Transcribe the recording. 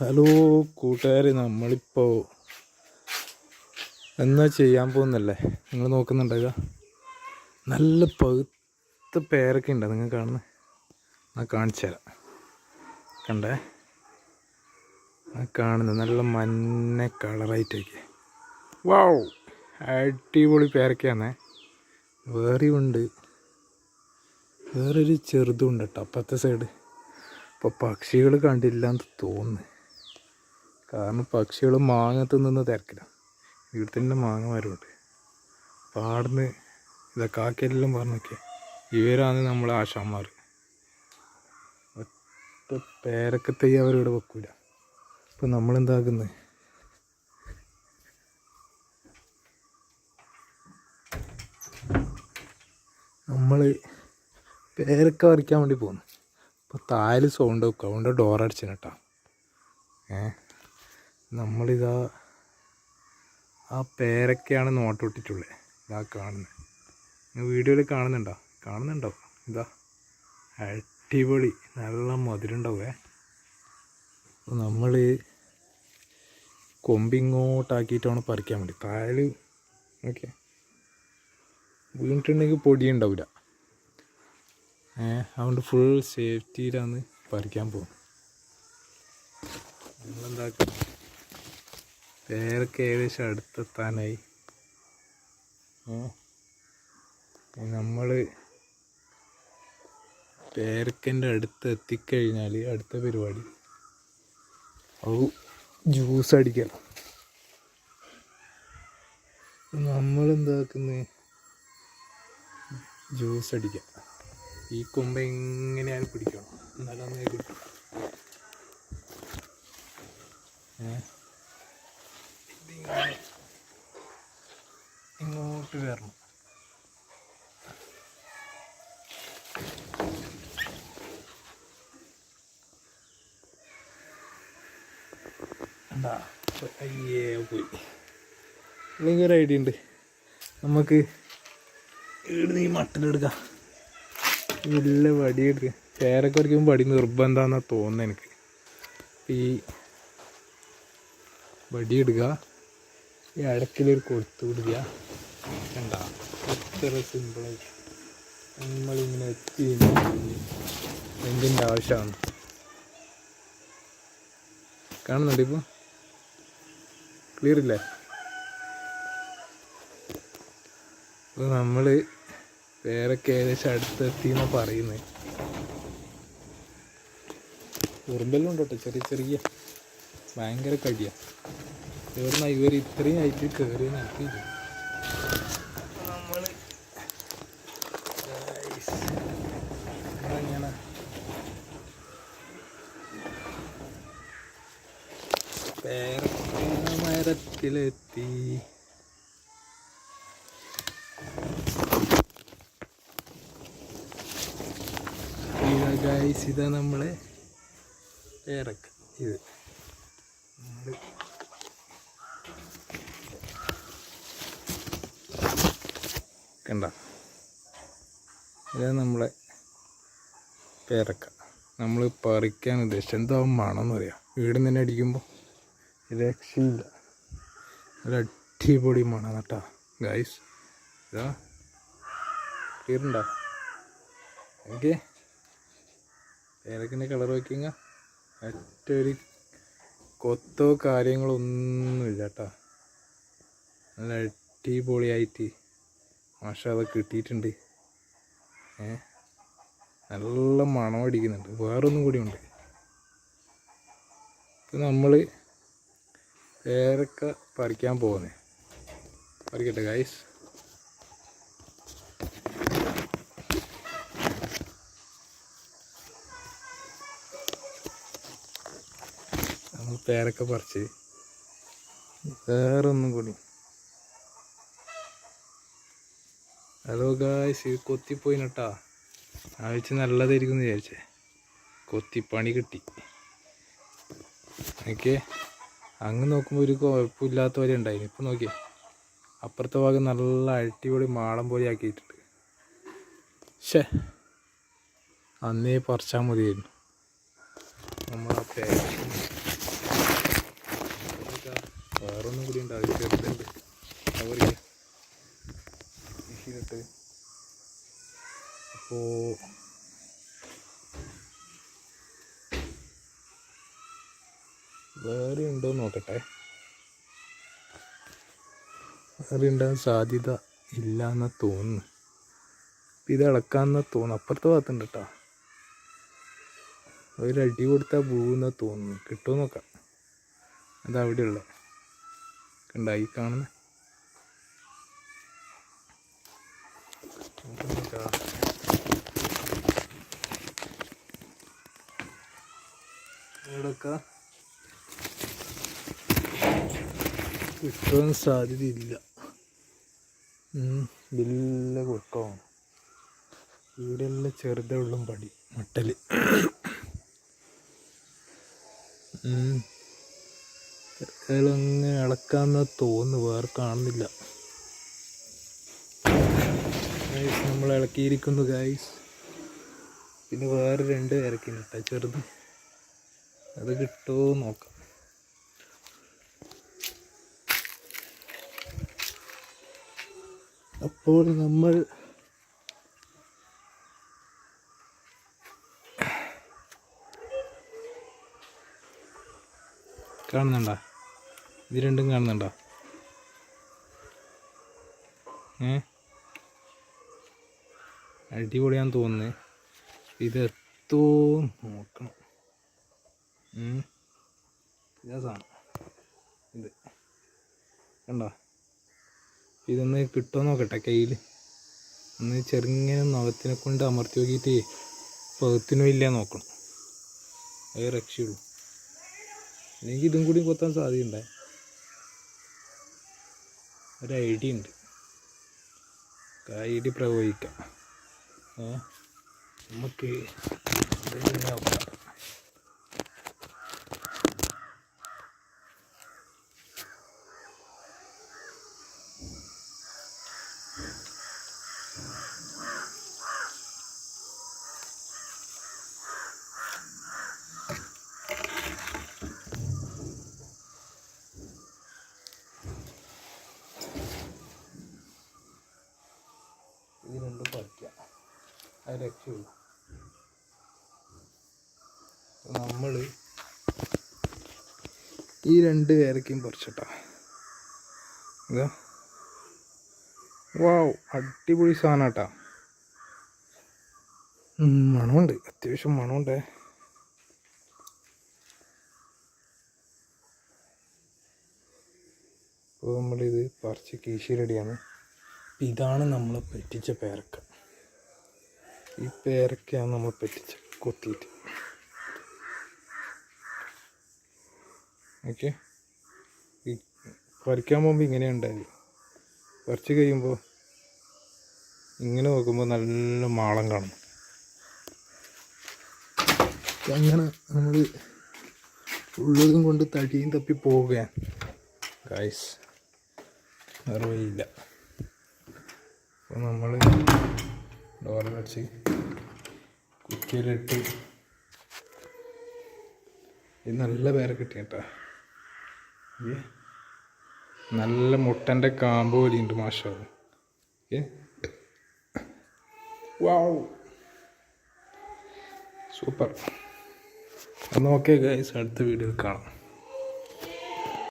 Hello കൂട്ടുകാരെ നമ്മളിപ്പോൾ എന്നാ ചെയ്യാൻ പോകുന്നല്ലേ? നിങ്ങൾ നോക്കുന്നുണ്ടാകുക നല്ല പഴുത്ത പേരൊക്കെ ഉണ്ട്. നിങ്ങൾ കാണുന്നത് ഞാൻ കാണിച്ചു തരാം. കണ്ടേ? കാണുന്നത് നല്ല മഞ്ഞ കളറായിട്ടൊക്കെ. വാവ് അടിപൊളി പേരൊക്കെയാണേ വേറെ ഉണ്ട്. വേറൊരു ചെറുതും ഉണ്ട് കേട്ടോ അപ്പുറത്തെ സൈഡ് അപ്പോൾ പക്ഷികൾ കണ്ടില്ല എന്ന് തോന്നുന്നു. കാരണം പക്ഷികൾ മാങ്ങ തിന്നുന്ന തിരക്കിലാണ് വീട്ടിൽ തന്നെ മാങ്ങ മരമുണ്ട് പാടുന്ന് ഇതാ കാക്കെല്ലാം പറഞ്ഞൊക്കെ. ഇവരാണ് നമ്മളെ ആശാന്മാർ ഒറ്റ പേരക്കത്തൈ അവരിവിടെ വെക്കൂല. ഇപ്പം നമ്മളെന്താക്കുന്നത് നമ്മൾ പേരക്ക വരയ്ക്കാൻ വേണ്ടി പോകുന്നു അപ്പോൾ താൽ സൗണ്ട് വെക്കുക അതുകൊണ്ട് ഡോർ അടിച്ചു കേട്ടോ ഏ? നമ്മളിതാ ആ പേരക്കയാണ് നോട്ടൊട്ടിട്ടുള്ളത് ഇതാ കാണുന്നത് വീഡിയോയിൽ കാണുന്നുണ്ടോ? കാണുന്നുണ്ടോ? ഇതാ. അടിപൊളി. നല്ല മധുരമുണ്ടാവേ അപ്പോൾ നമ്മൾ കൊമ്പിങ്ങോട്ടാക്കിയിട്ടാണ് പറിക്കാൻ വേണ്ടി. താഴെ ഓക്കെ വീണിട്ടുണ്ടെങ്കിൽ പൊടി ഉണ്ടാവില്ല അതുകൊണ്ട് ഫുൾ സേഫ്റ്റിയിലാണ് പറിക്കാൻ പോകും നമ്മളെന്താക്കും? പേരൊക്കെ ഏകദേശം അടുത്തെത്താനായി. നമ്മൾ പേരക്കന്റെ അടുത്ത് എത്തിക്കഴിഞ്ഞാൽ അടുത്ത പരിപാടി. ഔ ജ്യൂസ് അടിക്കണം നമ്മളെന്താക്കുന്നത് ജ്യൂസ് അടിക്കാം ഈ കൊമ്പ് എങ്ങനെയാണ് പിടിക്കണം. എന്നാലും അന്നേ കിട്ടും. ഏ? എന്താ? അയ്യേ പോയി. ഒരു ഐഡിയ ഉണ്ട്. നമുക്ക് ഇവിടുന്ന് ഈ വലിയ വടി എടുക്കുക ചേരൊക്കെ വരയ്ക്കുമ്പോൾ വടി നിർബന്ധമാണെന്നാ തോന്നുന്നത് എനിക്ക്. ഈ വടി ഇടുക ഈ അടക്കിലൊരു കൊടുത്തു വിടുക കണ്ട? എത്ര സിമ്പിളായി നമ്മളിങ്ങനെ എത്തി എന്തിന്റെ ആവശ്യമാണ്? കാണുന്നുണ്ട് ഇപ്പോൾ ക്ലിയർ ഇല്ലേ? അപ്പോൾ നമ്മൾ പേരൊക്കെ ഏകദേശം അടുത്തെത്തി എന്നാണ് പറയുന്നത് ഉറുമ്പെല്ലാം ഉണ്ട് കേട്ടോ ചെറിയ ചെറിയ. ഭയങ്കര കടിയാ. ഇവിടുന്ന് ഇവർ ഇത്രയും ആയിട്ട് കയറി നടത്തിയില്ല നമ്മൾ guys, നമ്മളങ്ങനെ ഇതാ ഗൈസ് ഇതാ നമ്മളെ പേരക്ക ഇത്. കണ്ട. ഇതാ നമ്മളെ പേരക്ക നമ്മൾ പറിക്കാൻ ഉദ്ദേശിച്ചത് എന്താവും മണമെന്ന് പറയാം വീട് തന്നെ അടിക്കുമ്പോൾ രക്ഷയില്ല. ഒരു അടിപൊളി മണം കേട്ടോ. ഗൈസ് ഇതാ. ക്ലിയറുണ്ടോ എനിക്ക് പേരക്കിന്റെ കളർ വയ്ക്കുക മറ്റൊരു കൊത്തോ കാര്യങ്ങളോ ഒന്നുമില്ല കേട്ടാ നല്ല അടിപൊളിയായിട്ട് മാഷ അത് കിട്ടിയിട്ടുണ്ട്. ഏ? നല്ല മണം അടിക്കുന്നുണ്ട്. വേറൊന്നും കൂടി ഉണ്ട് ഇപ്പം നമ്മൾ പേരക്ക പറിക്കാൻ പോകുന്നത് പറിക്കട്ടെ ഗൈസ് പറിച്ച് പറിച്ച്. വേറൊന്നും കൂടി. ഹലോ ഗായ്സ് ഇത് കൊത്തിപ്പോയി നട്ടാ ആഴ്ച നല്ലതായിരിക്കും എന്ന് വിചാരിച്ചേ. കൊത്തി പണി കിട്ടി. ഓക്കെ അങ്ങ് നോക്കുമ്പോൾ ഒരു കുഴപ്പമില്ലാത്ത പോലെ ഉണ്ടായിരുന്നു ഇപ്പം നോക്കിയേ അപ്പുറത്തെ ഭാഗം നല്ല അടിപൊളി മാളം പോലെ ആക്കിയിട്ടുണ്ട്. ഷേ അന്നേ പറിച്ചാൽ മതിയായിരുന്നു. നമ്മളാ വേറൊന്നും കൂടി ഉണ്ട്. അത് അപ്പോൾ വേറെ ഉണ്ടോ നോക്കട്ടെ. വേറെ ഉണ്ടാകാൻ സാധ്യത ഇല്ല എന്ന തോന്നുന്നു. ഇത് ഇളക്കാന്ന് തോന്നുന്നു. അപ്പുറത്തെ ഭാഗത്തുണ്ട് കേട്ടോ. ഒരു അടി കൊടുത്താൽ പോകുന്ന തോന്നുന്നു. കിട്ടുമോ നോക്കാം. അതവിടെ ഉള്ള. കണ്ടായി കാണുന്ന? എവിടൊക്കെ കിട്ടാൻ സാധ്യതയില്ല. വലിയ കുഴക്കമാണ് ഇവിടെയെല്ലാം ചെറുതേ ഉള്ളും പടി മട്ടൽ അങ്ങനെ ഇളക്കാന്ന തോന്നുന്നു വേറെ കാണുന്നില്ല. ഗൈസ് നമ്മൾ ഇളക്കിയിരിക്കുന്നു ഗൈസ് പിന്നെ വേറെ രണ്ട് ഇറക്കിന് കേട്ടോ ചെറുത്. അത് കിട്ടുമോ നോക്കാം. അപ്പോൾ നമ്മൾ കാണുന്നുണ്ടോ? ഇത് രണ്ടും കാണുന്നുണ്ടോ? ഏ? അടിപൊളിയാന്ന് തോന്നുന്നു. ഇത് എത്തോ നോക്കണം. ഇത്. കണ്ടോ? ഇതൊന്ന് കിട്ടുമോ നോക്കട്ടെ കയ്യിൽ ഒന്ന് ചെറുങ്ങനെ നഖത്തിനെ കൊണ്ട് അമർത്തി നോക്കിയിട്ട് പകുത്തിനോ ഇല്ല നോക്കണം. അത് രക്ഷയുള്ളൂ അല്ലെങ്കിൽ ഇതും കൂടി കൊത്താൻ സാധ്യതയുണ്ടേ? ഒരു ഐഡിയ ഉണ്ട്. ഐഡിയ പ്രയോഗിക്കാം. നമുക്ക് നോക്കാം? ഇത് രണ്ടും പറിക്കാം അത് രക്ഷയുള്ളൂ നമ്മൾ ഈ രണ്ട് പേരക്കും പറിച്ചിട്ടാ. ഇതാ. വാവ് അടിപൊളി സാധനം കേട്ടാ മണമുണ്ട്. അത്യാവശ്യം മണമുണ്ട്. അപ്പോൾ നമ്മളിത് പറിച്ച് കീശി റെഡിയാണ്. ഇതാണ് നമ്മൾ പറ്റിച്ച പേരക്ക. ഈ പേരക്കയാണ് നമ്മൾ പറ്റിച്ച കൊത്തിയിട്ട്. ഓക്കെ. ഈ പറിക്കാൻ പോകുമ്പോൾ ഇങ്ങനെ ഉണ്ടായി. പറിച്ച് കഴിയുമ്പോൾ ഇങ്ങനെ നോക്കുമ്പോൾ നല്ല മാളം കാണും. അങ്ങനെ നമ്മൾ ഉള്ളതും കൊണ്ട് തടിയും തപ്പി പോവുകയാണ്. ഗായ്സ് വേറെ വഴിയില്ല. അപ്പോൾ നമ്മൾ ഡോറിലടിച്ച് കുറ്റിയിലിട്ട് ഇത് നല്ല പേര കിട്ടി കേട്ടാ. ഏ നല്ല മുട്ടന്റെ കാമ്പ് പോലെയുണ്ട് മാഷാവ് ഏ? വാവ്. സൂപ്പർ. ഓക്കെ ഗൈസ് അടുത്ത വീഡിയോയിൽ കാണാം.